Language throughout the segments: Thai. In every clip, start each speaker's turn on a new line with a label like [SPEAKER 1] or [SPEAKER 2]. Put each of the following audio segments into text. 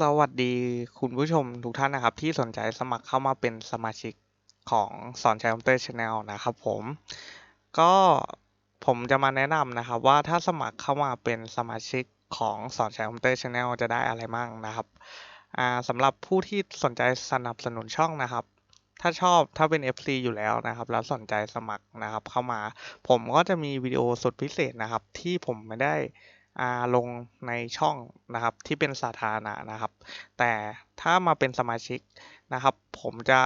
[SPEAKER 1] สวัสดีคุณผู้ชมทุกท่านนะครับ ที่สนใจสมัครเข้ามาเป็นสมาชิกของสอนชัยคอมพิวเตอร์ชาแนลนะครับผมก็ผมจะมาแนะนำนะครับว่าถ้าสมัครเข้ามาเป็นสมาชิกของสอนชัยคอมพิวเตอร์ชาแนลจะได้อะไรบ้างนะครับสำหรับผู้ที่สนใจสนับสนุนช่องนะครับ ถ้าชอบถ้าเป็น FC อยู่แล้วนะครับ แล้วสนใจสมัครนะครับเข้ามา ผมก็จะมีวิดีโอสุดพิเศษนะครับ ที่ผมไม่ได้ ลงในช่องนะครับที่เป็นสาธารณะนะครับ แต่ถ้ามาเป็นสมาชิกนะครับ ผมจะ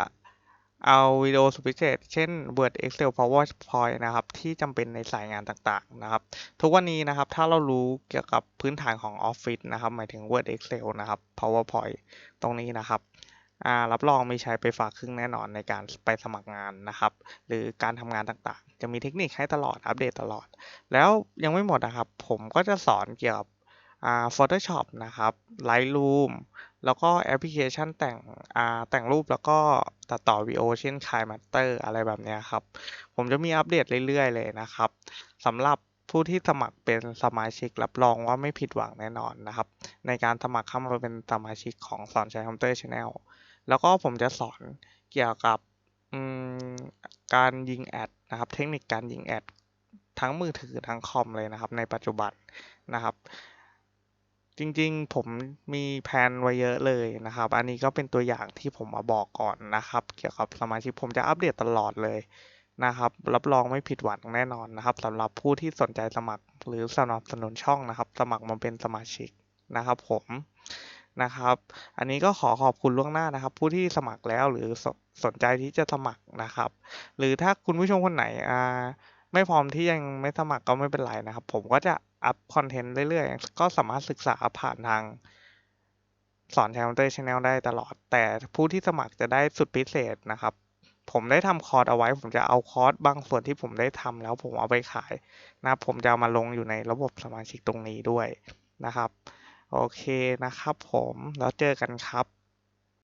[SPEAKER 1] เอาวิดีโอสุดพิเศษเช่น Word Excel PowerPoint นะครับที่จำเป็นในสายงานต่างๆนะครับ ทุกวันนี้นะครับถ้าเรารู้เกี่ยวกับพื้นฐานของ Office นะครับ หมายถึง Word Excel นะครับ PowerPoint ตรงนี้นะครับ รับรองมีใช้ไปฝากครึ่งแน่นอนในการไปสมัครงานนะครับ หรือการทำงานต่างๆ จะมีเทคนิคให้ตลอดอัปเดตตลอด แล้วยังไม่หมดนะครับ ผมก็จะสอนเกี่ยวกับอ่า Photoshop นะครับ Lightroom แล้วก็แอปพลิเคชันแต่งแต่งรูปแล้วก็ตัดต่อวิดีโอเช่น KineMaster อะไรแบบนี้ครับ ผมจะมีอัปเดตเรื่อยๆเลยนะครับสำหรับ ผู้ที่สมัครเป็นสมาชิกรับรองว่าไม่ผิดหวังแน่นอนนะครับ ในการสมัครเข้ามาเป็นสมาชิกของสอนชัยคอมพิวเตอร์ชาแนลแล้วก็ผมจะสอนเกี่ยวกับการยิงแอดนะครับ เทคนิคการยิงแอดทั้งมือถือทั้งคอมเลยนะครับ ในปัจจุบันนะครับ จริงๆผมมีแผนไว้เยอะเลยนะครับ อันนี้ก็เป็นตัวอย่างที่ผมมาบอกก่อนนะครับ เกี่ยวกับสมาชิกผมจะอัปเดตตลอดเลย นะครับ รับรองไม่ผิดหวังแน่นอนนะครับสำหรับผู้ที่สนใจสมัครหรือสนับสนุนช่องนะครับ สมัครมาเป็นสมาชิกนะครับ ผมนะครับ อันนี้ก็ขอขอบคุณล่วงหน้านะครับ ผู้ที่สมัครแล้วหรือสสนใจที่จะสมัครนะครับ หรือถ้าคุณผู้ชมคนไหนอ่าไม่พร้อมที่ยังไม่สมัครก็ไม่เป็นไรนะครับ ผมก็จะอัพคอนเทนต์เรื่อยๆ ก็สามารถศึกษาผ่านทางสอนแชร์มเตอร์ชาแนลได้ตลอด แต่ผู้ที่สมัครจะได้สุดพิเศษนะครับ ผมได้ทำคอร์สเอาไว้ ผมจะเอาคอร์สบางส่วนที่ผมได้ทำแล้วผมเอาไปขายนะครับผมจะามาลงอยู่ในระบบสมาชิกตรงนี้ด้วยนะครับ โอเคนะครับผมแล้วเจอกันครับ